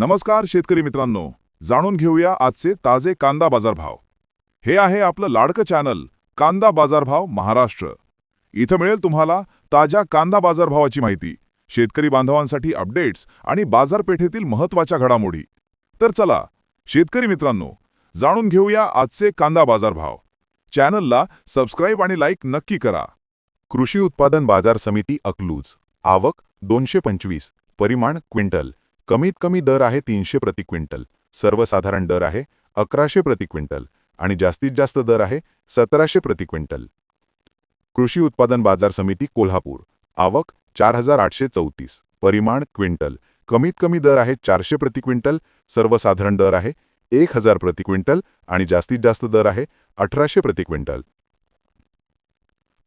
नमस्कार शेतकरी मित्रांनो. जाणून घेऊया आजचे ताजे कांदा बाजारभाव. हे आहे आपलं लाडकं चॅनल कांदा बाजारभाव महाराष्ट्र. इथं मिळेल तुम्हाला ताज्या कांदा बाजारभावाची माहिती शेतकरी बांधवांसाठी अपडेट्स आणि बाजारपेठेतील महत्त्वाच्या घडामोडी. तर चला शेतकरी मित्रांनो जाणून घेऊया आजचे कांदा बाजारभाव. चॅनलला सबस्क्राईब आणि लाईक नक्की करा. कृषी उत्पादन बाजार समिती अकलूज. आवक दोनशे पंचवीस परिमाण क्विंटल. कमीत कमी दर आहे तीनशे प्रति क्विंटल. सर्वसाधारण दर आहे अकराशे प्रति क्विंटल आणि जास्तीत जास्त दर आहे सतराशे प्रति क्विंटल. कृषी उत्पादन बाजार समिती कोल्हापूर. आवक चार हजार आठशे चौतीस. परिमाण क्विंटल. कमीत कमी दर आहे चारशे प्रति क्विंटल. सर्वसाधारण दर आहे एक हजार प्रति क्विंटल आणि जास्तीत जास्त दर आहे अठराशे प्रति क्विंटल.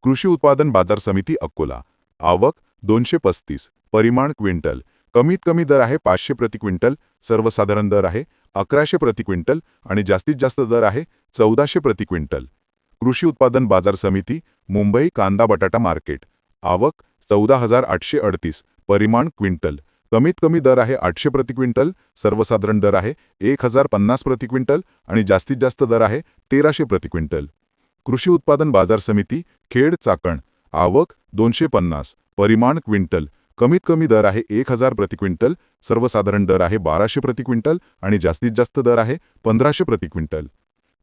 कृषी उत्पादन बाजार समिती अकोला. आवक दोनशे पस्तीस. परिमाण क्विंटल. कमीत कमी दर आहे पाचशे प्रति क्विंटल सर्वसाधारण दर आहे अकराशे प्रति क्विंटल आणि जास्तीत जास्त दर आहे चौदाशे प्रति क्विंटल. कृषी उत्पादन बाजार समिती मुंबई कांदा बटाटा मार्केट. आवक चौदा हजार आठशे अडतीस. परिमाण क्विंटल. कमीत कमी दर आहे आठशे प्रति क्विंटल सर्वसाधारण दर आहे एक हजार पन्नास प्रति क्विंटल आणि जास्तीत जास्त दर आहे तेराशे प्रति क्विंटल. कृषी उत्पादन बाजार समिती खेड चाकण. आवक दोनशे पन्नास. परिमाण क्विंटल. कमीत कमी दर आहे एक हजार प्रति क्विंटल सर्वसाधारण दर आहे बाराशे प्रति क्विंटल आणि जास्तीत जास्त दर आहे पंधराशे प्रति क्विंटल.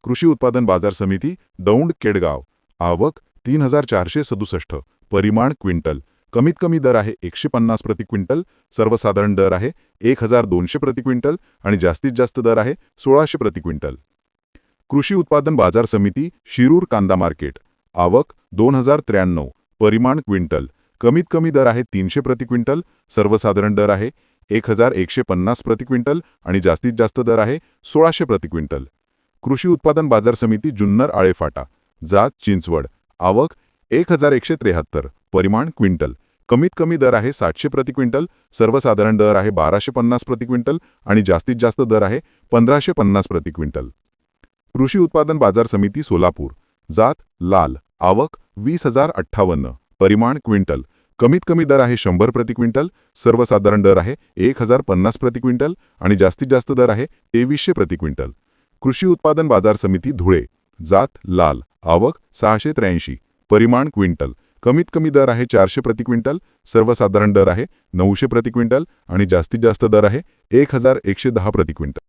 कृषी उत्पादन बाजार समिती दौंड केडगाव. आवक तीन हजार चारशे सदुसष्ट. परिमाण क्विंटल. कमीत कमी दर आहे एकशे पन्नास प्रति क्विंटल सर्वसाधारण दर आहे एक हजार दोनशे प्रति क्विंटल आणि जास्तीत जास्त दर आहे सोळाशे प्रति क्विंटल. कृषी उत्पादन बाजार समिती शिरूर कांदा मार्केट. आवक दोन हजार त्र्याण्णव. परिमाण क्विंटल. कमीत कमी दर आहे तीनशे प्रति क्विंटल सर्वसाधारण दर आहे एक हजार एकशे पन्नास प्रति क्विंटल आणि जास्तीत जास्त दर आहे सोळाशे प्रति क्विंटल. कृषी उत्पादन बाजार समिती जुन्नर आळेफाटा जात चिंचवड आवक एक हजार एकशे त्र्याहत्तर परिमाण क्विंटल. कमीत कमी दर आहे सातशे प्रति क्विंटल सर्वसाधारण दर आहे बाराशे पन्नास प्रति क्विंटल आणि जास्तीत जास्त दर आहे पंधराशे पन्नास प्रति क्विंटल. कृषी उत्पादन बाजार समिती सोलापूर जात लाल आवक वीस हजार अठ्ठावन्न परिमाण क्विंटल. कमीत कमी दर आहे शंभर प्रति क्विंटल सर्वसाधारण दर आहे एक हजार पन्नास प्रति क्विंटल आणि जास्तीत जास्त दर आहे तेवीसशे प्रति क्विंटल. कृषी उत्पादन बाजार समिती धुळे जात लाल आवक सहाशे त्र्याऐंशी परिमाण क्विंटल. कमीत कमी दर आहे चारशे प्रति क्विंटल सर्वसाधारण दर आहे नऊशे प्रति क्विंटल आणि जास्तीत जास्त दर आहे एक हजार एकशे दहा प्रति क्विंटल.